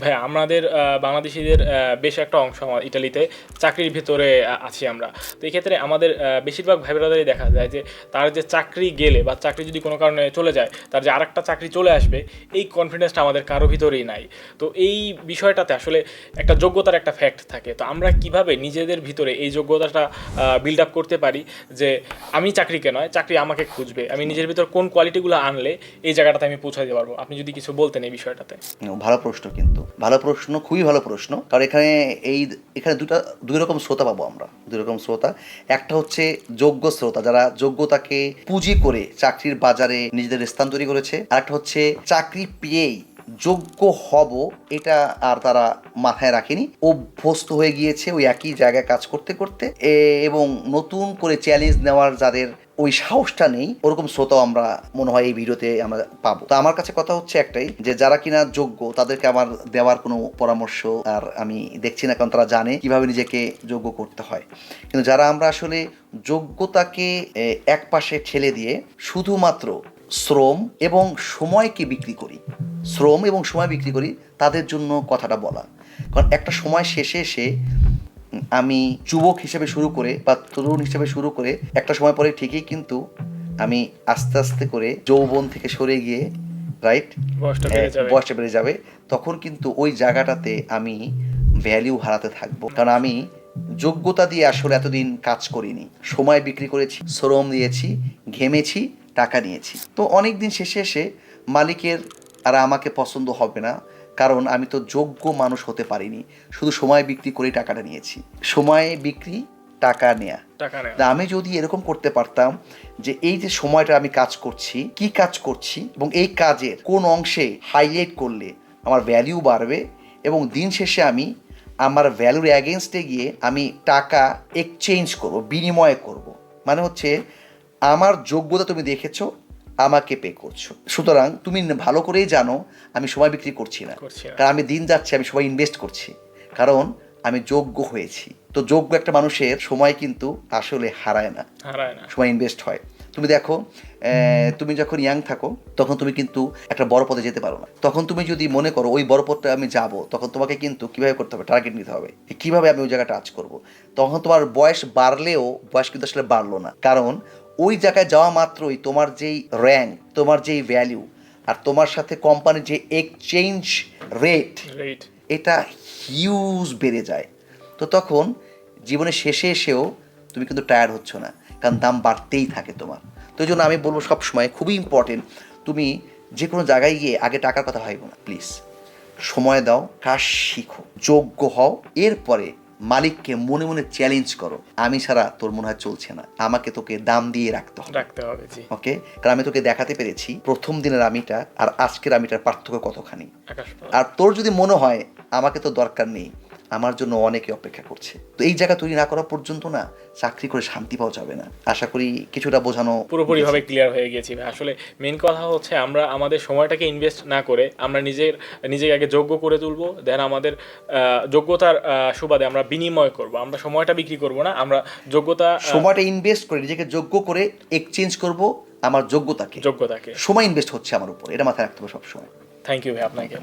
ভাই আমাদের বাংলাদেশিদের বেশ একটা অংশ আমার ইটালিতে চাকরির ভিতরে আছি আমরা। তো এই ক্ষেত্রে আমাদের বেশিরভাগ ভাই ব্রাদারই দেখা যায় যে, তার যে চাকরি গেলে বা চাকরি যদি কোনো কারণে চলে যায়, তার যে আরেকটা চাকরি চলে আসবে, এই কনফিডেন্সটা আমাদের কারও ভিতরেই নাই। তো এই বিষয়টাতে আসলে একটা যোগ্যতার একটা ফ্যাক্ট থাকে। তো আমরা কীভাবে নিজেদের ভিতরে এই যোগ্যতাটা বিল্ড আপ করতে পারি যে, আমি চাকরিকে নয়, চাকরি আমাকে খুঁজবে, আমি নিজের ভিতর কোন কোয়ালিটিগুলো আনলে, এই জায়গাটাতে আমি পৌঁছাতে পারব? আপনি যদি কিছু বলতেন এই বিষয়টাতে। ভালো প্রশ্ন কিন্তু। ভালো প্রশ্ন, খুবই ভালো প্রশ্ন। কারণ এখানে এই, এখানে দুটা, দুই রকম শ্রোতা পাবো আমরা, দুই রকম শ্রোতা। একটা হচ্ছে যোগ্য শ্রোতা, যারা যোগ্যতাকে পুঁজি করে চাকরির বাজারে নিজেদের স্থান তৈরি করেছে। আর একটা হচ্ছে চাকরি পেয়েই যোগ্য হব, এটা আর তারা মাথায় রাখেনি। অভ্যস্ত হয়ে গিয়েছে ওই একই জায়গায় কাজ করতে করতে। এবং নতুন করে চ্যালেঞ্জ নেওয়ার যাদের ওই সাহসটা নেই, ওরকম শ্রোতাও আমরা মনে হয় এই ভিডিওতে আমরা পাবো। তো আমার কাছে কথা হচ্ছে একটাই, যে যারা কিনা যোগ্য, তাদেরকে আমার দেওয়ার কোনো পরামর্শ আর আমি দেখছি না, কারণ তারা জানে কীভাবে নিজেকে যোগ্য করতে হয়। কিন্তু যারা আমরা আসলে যোগ্যতাকে এক পাশে ঠেলে দিয়ে শুধুমাত্র শ্রম এবং সময়কে বিক্রি করি। শ্রম এবং সময় বিক্রি করি তাদের জন্য কথাটা বলা। কারণ একটা সময় শেষে এসে আমি যুবক হিসেবে শুরু করে বা তরুণ হিসেবে শুরু করে একটা সময় পরে ঠিকই কিন্তু আমি আস্তে আস্তে করে যৌবন থেকে সরে গিয়ে রাইট বয়সটা বেড়ে যাবে। বেড়ে যাবে। তখন কিন্তু ওই জায়গাটাতে আমি ভ্যালিউ হারাতে থাকব। কারণ আমি যোগ্যতা দিয়ে আসলে এতদিন কাজ করিনি। সময় বিক্রি করেছি শ্রম দিয়েছি ঘেমেছি টাকা নিয়েছি। তো অনেক দিন শেষে এসে মালিকের আর আমাকে পছন্দ হবে না কারণ আমি তো যোগ্য মানুষ হতে পারিনি। শুধু সময় বিক্রি করেই টাকাটা নিয়েছি। সময় বিক্রি টাকা নেয়া। আমি যদি এরকম করতে পারতাম যে এই যে সময়টা আমি কাজ করছি কি কাজ করছি এবং এই কাজের কোন অংশে হাইলাইট করলে আমার ভ্যালিউ বাড়বে এবং দিন শেষে আমি আমার ভ্যালুর অ্যাগেনস্টে গিয়ে আমি টাকা এক্সচেঞ্জ করব বিনিময় করব। মানে হচ্ছে আমার যোগ্যতা তুমি দেখেছ আমাকে পে করছ। সুতরাং তুমি ভালো করেই জানো আমি সময় বিক্রি করছি না। কারণ আমি দিন যাচ্ছে আমি সময় ইনভেস্ট করছি। কারণ আমি যোগ্য হয়েছি। তো যোগ্য একটা মানুষের সময় কিন্তু আসলে হারায় না। সময় ইনভেস্ট হয়। তুমি দেখো তুমি যখন ইয়াং থাকো তখন তুমি কিন্তু একটা বড় পদে যেতে পারো না। তখন তুমি যদি মনে করো ওই বড় পদটা আমি যাব তখন তোমাকে কিন্তু কীভাবে করতে হবে? টার্গেট নিতে হবে। কীভাবে আমি ওই জায়গাটা টাচ করব? তখন তোমার বয়স বাড়লেও বয়স কিন্তু আসলে বাড়লো না। কারণ ওই জায়গায় যাওয়া মাত্রই তোমার যেই র্যাঙ্ক তোমার যেই ভ্যালু আর তোমার সাথে কোম্পানির যে এক্সচেঞ্জ রেট এটা হিউজ বেড়ে যায়। তো তখন জীবনের শেষে এসেও তুমি কিন্তু টায়ার্ড হচ্ছ না কারণ দাম বাড়তেই থাকে তোমার। তো জন্য আমি বলব সবসময় খুবই ইম্পর্টেন্ট তুমি যে কোনো জায়গায় গিয়ে আগে টাকার কথা ভাইবো না প্লিজ সময় দাও কাজ শিখো যোগ্য হও এরপরে মালিককে মনে মনে চ্যালেঞ্জ করো। আমি ছাড়া তোর মনে হয় চলছে না। আমাকে তোকে দাম দিয়ে রাখতে হবে। রাখতে হবে জি। ওকে? কারণ আমি তোকে দেখাতে পেরেছি প্রথম দিনের আমিটা আর আজকের আমিটার পার্থক্য কতখানি। আর তোর যদি মনে হয় আমাকে তো দরকার নেই। আমার জন্য অনেকে অপেক্ষা করছে। তো এই জায়গা তৈরি না করা পর্যন্ত না চাকরি করে শান্তি পাওয়া যাবে না। আশা করি কিছুটা বোঝানো পুরোপুরিভাবে ক্লিয়ার হয়ে গেছি আসলে মেন কথা হচ্ছে আমরা আমাদের সময়টাকে ইনভেস্ট না করে আমরা নিজের নিজেকে আগে যোগ্য করে তুলবো দেন আমাদের যোগ্যতার সুবাদে আমরা বিনিময় করব। আমরা সময়টা বিক্রি করব না আমরা যোগ্যতা সময়টা ইনভেস্ট করে নিজেকে যোগ্য করে এক্সচেঞ্জ করব আমার যোগ্যতাকে। যোগ্যতাকে। সময় ইনভেস্ট হচ্ছে আমার উপর। এটা মাথায় রাখতে হবে সবসময়। থ্যাংক ইউ ভাই আপনাকে।